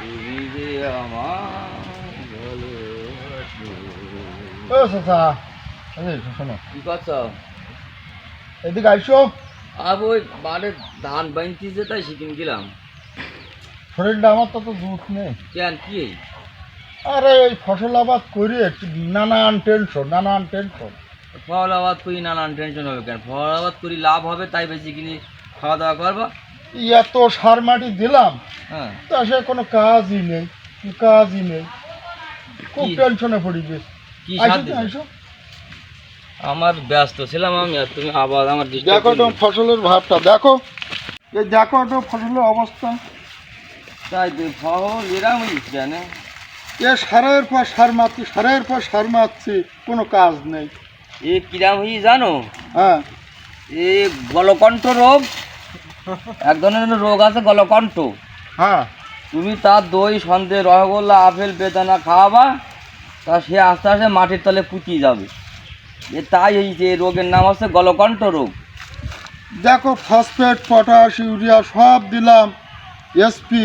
তুমি যে আমার ভালোবাসো। ও চাচা শোনো। কি করছ? এদিকে আইসো। আর ওই বাড়ে ধান তাই গেলাম। শরীরটা আমার তো তো দুধ নেই। কেন কি আরে ওই ফসল আবাদ করে নানান টেনশন নানান টেনশন ফল আবাদ করি নানান টেনশন হবে কেন? ফল আবাদ করি লাভ হবে তাই বেশি কিনি খাওয়া দাওয়া করবা এত সার মাটি দিলাম তা সে কোনো কাজই নেই কাজই নেই। খুব টেনশনে পড়ি বেশ। আইসো আমার ব্যস্ত ছিলাম আমি আর তুমি আবার আমার দেখো তো ফসলের ভাবটা দেখো। এই দেখো তো ফসলের অবস্থা। তাই তো ফল এরাম জানে। এ সারের পর সার মারছি সারের পর সার মারছি কোনো কাজ নেই। এ কিরাম হই জানো? হ্যাঁ। এ গলকণ্ঠ রোগ। এক ধরনের রোগ আছে গলকণ্ঠ। হ্যাঁ। তুমি তার দই সন্দেহ রসগোল্লা আপেল বেদানা খাওয়াবা তা সে আস্তে আস্তে মাটির তলে পুঁতিয়ে যাবে। এ তাই এই যে রোগের নাম হচ্ছে গলকণ্ঠ রোগ। দেখো ফসফেট পটাশ ইউরিয়া সব দিলাম এসপি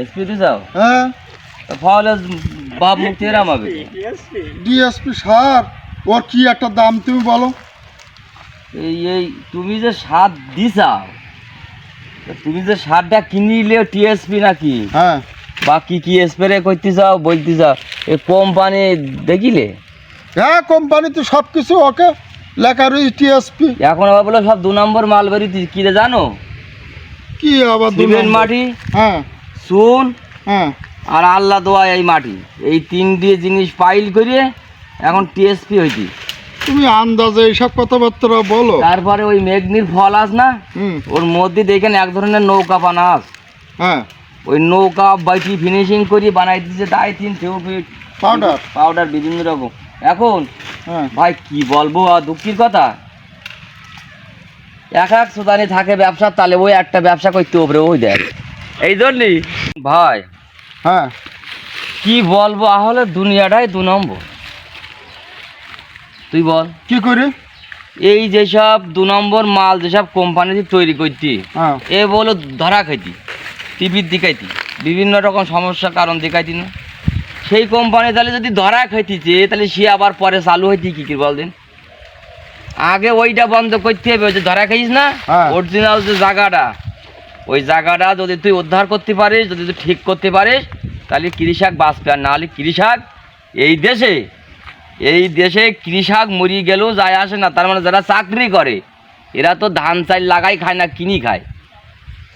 এসপি দিছাও হ্যাঁ। ফলে বাপ মুক্তি এরাম হবে। ডিএসপি সার ওর কি একটা দাম তুমি বলো? এই এই তুমি যে সার দিছাও তুমি যে সারটা কিনিলে টিএসপি নাকি? হ্যাঁ। বা কি কি স্প্রে করতে চাও বলতে চাও এ কোম্পানি দেখিলে? হ্যাঁ কোম্পানি তো সব কিছু ওকে লেখা রয়েছে টিএসপি এখন আবার বলে সব দু নম্বর মাল বেরিয়েছে কি রে জানো? কি আবার সিমেন্ট নম্বর? মাটি হ্যাঁ। চুন হ্যাঁ। আর আল্লাহ দোয়া এই মাটি। এই তিন দিয়ে জিনিস পাইল করিয়ে এখন টিএসপি হইতি। তুমি আন্দাজে এইসব কথাবার্তা বলো। তারপরে ওই মেঘনির ফল আস না হুম। ওর মধ্যে দেখেন এক ধরনের নৌকা বানা আস হ্যাঁ। ওই নৌকা বাইটি ফিনিশিং করিয়ে বানাই দিচ্ছে তাই তিন ফিট পাউডার পাউডার বিভিন্ন রকম। এখন? হ্যাঁ। ভাই কি বলব আর দুঃখের কথা? এক এক সুদানি থাকে ব্যবসা তাহলে ওই একটা ব্যবসা করতে হবে ওই দেখ। এই জন্যই। ভাই হ্যাঁ। কি বলব তাহলে দুনিয়াটাই দু নম্বর। তুই বল। কি করে এই যেসব দু নম্বর মাল যেসব কোম্পানি তৈরি করতি হ্যাঁ। এ বলো ধরা খাইতি টিভির দিকাইতি বিভিন্ন রকম সমস্যার কারণ দেখাইতি না? সেই কোম্পানি তাহলে যদি ধরা খাইতিছে তাহলে সে আবার পরে চালু হইতি কি কি বল দিন? আগে ওইটা বন্ধ করতে হবে ওই যে ধরা খাইস না? হ্যাঁ। অরিজিনাল যে জায়গাটা ওই জায়গাটা যদি তুই উদ্ধার করতে পারিস যদি তুই ঠিক করতে পারিস তাহলে কৃষক বাঁচবে। আর নাহলে কৃষক এই দেশে এই দেশে কৃষক মরি গেলেও যায় আসে না, তার মানে যারা চাকরি করে, এরা তো ধান, চাল লাগাই খায় না, কিনি খায়।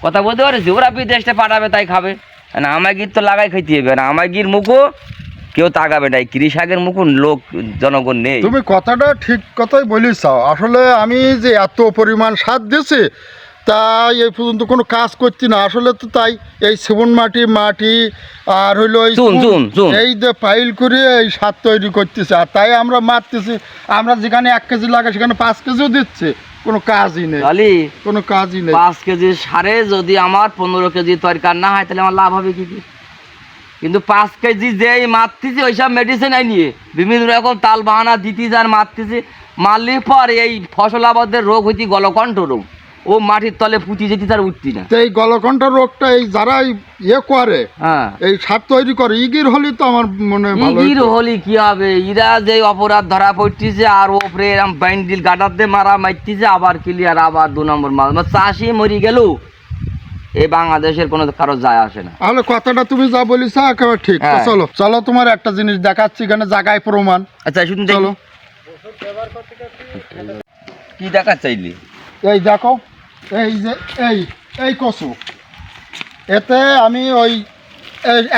কথা বলতে পারিস? ওরা বিদেশে পাঠাবে, তাই খাবে। না আমাগির তো লাগাই খাইতে হবে না আমাগির মুখও কেউ তাকাবে না কৃষকের মুখও লোক, জনগণ নেই। তুমি কথাটা ঠিক কথাই বলিস আসলে আমি যে এত পরিমাণ সার দিয়েছি তাই এই পর্যন্ত কোনো কাজ করছি না। আসলে তো তাই এই সেবন মাটি মাটি আর হইল এই যে পাইল করে এই সার তৈরি করতেছে। আর তাই আমরা মারতেছি আমরা যেখানে এক কেজি লাগে সেখানে পাঁচ কেজিও দিচ্ছে। কোনো কাজই নেই। তাহলে কোনো কাজই নেই। পাঁচ কেজি সারে যদি আমার পনেরো কেজি তরকার না হয় তাহলে আমার লাভ হবে কি কি? কিন্তু পাঁচ কেজি যেই মারতেছি ওইসব মেডিসিন আই নিয়ে। বিভিন্ন রকম তাল বাহানা দিতেছে আর মারতেছে। মারলে পর এই ফসল আবাদের রোগ হইতে গলকণ্ঠ রোগ। ও মাটির তলে পুঁতি যেতে তার উঠতি না। তো এই গলকণ্ঠ রোগটা এই যারা ইয়ে করে হ্যাঁ। এই সার তৈরি করে ইগির হলে তো আমার মনে হয় ইগির হলি কি হবে? ইরা যে অপরাধ ধরা পড়তিছে আর ওপরে এরম বাইন্ডিল গাটার দিয়ে মারা মারতিছে আবার ক্লিয়ার আবার দু নম্বর মাল। মানে চাষি মরি গেল এই বাংলাদেশের কোনো কারও যায় আসে না। তাহলে কথাটা তুমি যা বলিস একেবারে ঠিক। হ্যাঁ। চলো চলো তোমার একটা জিনিস দেখাচ্ছি এখানে জায়গায় প্রমাণ। আচ্ছা শুনুন চলো। কি দেখা চাইলি এই দেখো এই যে এই এই কচু। এতে আমি ওই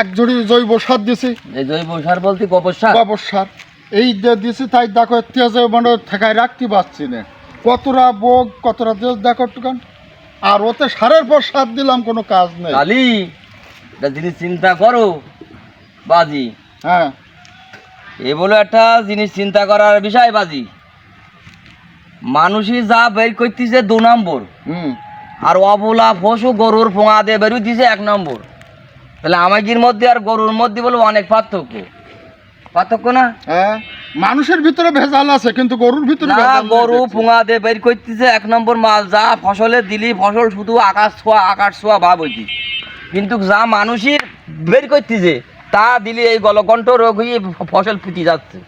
এক জুড়ি জৈব সার দিছি। এই জৈব সার বলতে গোবর সার? গোবর সার। এই দিছি তাই দেখো তেজে মানে ঠেকায় রাখতে পারছি না। কতটা বোগ কতটা তেজ দেখো একটুখান। আর ওতে সারের পর সার দিলাম কোনো কাজ নেই। একটা জিনিস চিন্তা করো বাজি। হ্যাঁ। এ বলো একটা জিনিস চিন্তা করার বিষয় বাজি। মানুষই যা বের করতেছে দু নম্বর হুম? আর অবলা পশু গরুর ফোঙা দিয়ে বেরোয় দিছে এক নম্বর। তাহলে আমাগির মধ্যে আর গরুর মধ্যে বলো অনেক পার্থক্য। পার্থক্য না? হ্যাঁ মানুষের ভিতরে ভেজাল আছে কিন্তু গরুর ভিতরে না গরু। ফোঙা দিয়ে বের করতেছে এক নম্বর মাল যা ফসলে দিলি ফসল শুধু আকাশ ছোঁয়া আকাশ ছোঁয়া ভাব হইতি কিন্তু যা মানুষের বের করতেছে তা দিলে এই গলকণ্ঠ রোগ হয়ে ফসল ফুটি যাচ্ছে।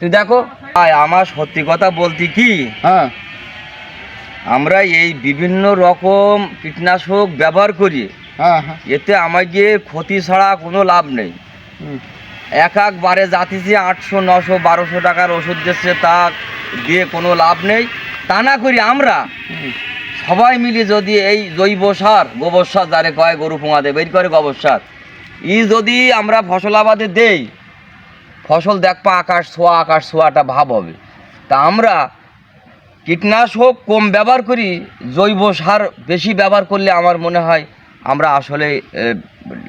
তুমি দেখো আয়, আমার সত্যি কথা বলতে কি? হ্যাঁ। আমরা এই বিভিন্ন রকম কীটনাশক ব্যবহার করি। হ্যাঁ হ্যাঁ। এতে আমাকে ক্ষতি ছাড়া কোনো লাভ নেই। এক একবারে যাতিছি আটশো নশো বারোশো টাকার ওষুধ দিচ্ছে তা দিয়ে কোনো লাভ নেই। তা না করি আমরা। সবাই মিলে যদি এই জৈব সার গোবর সার যারে কয় গরু পোঙাতে বের করে গোবর সার ই যদি আমরা ফসল আবাদে দেই ফসল দেখবা আকাশ ছোঁয়া আকাশ ছোঁয়াটা ভাব হবে। তা আমরা কীটনাশক কম ব্যবহার করি জৈব সার বেশি ব্যবহার করলে আমার মনে হয় আমরা আসলে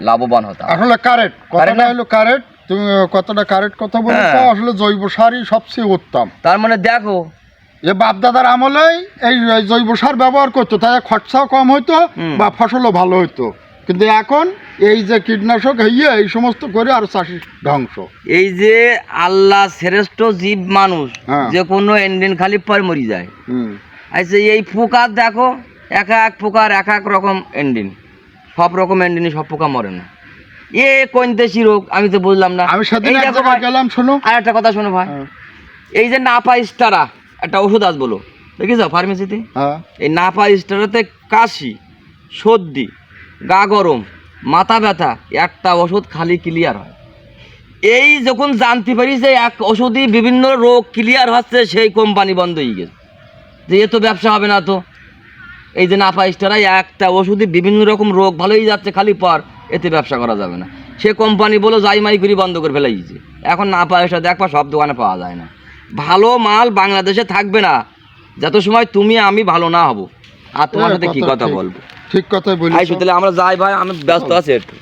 লাভবান হতাম। আসলে কারেক্ট Correct কথাটা? হলো কারেক্ট তুমি কতটা কারেক্ট কথা বলেছ হ্যাঁ। আসলে জৈব সারই সবচেয়ে উত্তম। তার মানে দেখো এ বাপদাদার আমলেই এই জৈব সার ব্যবহার করতো তাই খরচাও কম হইতো বা ফসলও ভালো হইতো। কিন্তু এখন এই যে কীটনাশক হইয়ে এই সমস্ত করে আর চাষি ধ্বংস। এই যে আল্লাহ শ্রেষ্ঠ জীব মানুষ হ্যাঁ। যে কোনো এন্ডিন খালি পর মরি যায়। আচ্ছা এই পোকার দেখো এক এক পোকার এক এক রকম এন্ডিন সব রকম এন্ডিনে সব পোকা মরে না। এ কোন দেশি রোগ আমি তো বুঝলাম না। আমি সেদিন এক জায়গায় গেলাম শোনো। আর একটা কথা শোনো ভাই। হ্যাঁ, এই যে নাপা স্টারা একটা ওষুধ আস বলো। দেখিস ফার্মেসিতে হ্যাঁ। এই নাপা স্টারাতে কাশি সর্দি গা গরম মাথা ব্যথা, একটা ওষুধ খালি ক্লিয়ার হয়। এই যখন জানতে পারি যে এক ওষুধই বিভিন্ন রোগ ক্লিয়ার হচ্ছে, সেই কোম্পানি বন্ধ হয়ে গেছে। যে এ তো ব্যবসা হবে না তো। এই যে নাপা স্টারাই একটা ওষুধই বিভিন্ন রকম রোগ ভালোই যাচ্ছে, খালি পর এতে ব্যবসা করা যাবে না। সে কোম্পানি বলো, যাই মাই করি বন্ধ করে ফেলে ফেলাইছে এখন নাপা স্টার দেখবা সব দোকানে পাওয়া যায় না। ভালো মাল বাংলাদেশে থাকবে না। যত সময় তুমি আমি ভালো না হব। আর তোমার সাথে কি কথা কথা বলব? ঠিক কথাই বলি তাহলে আমরা যাই ভাই আমি ব্যস্ত আছি একটু।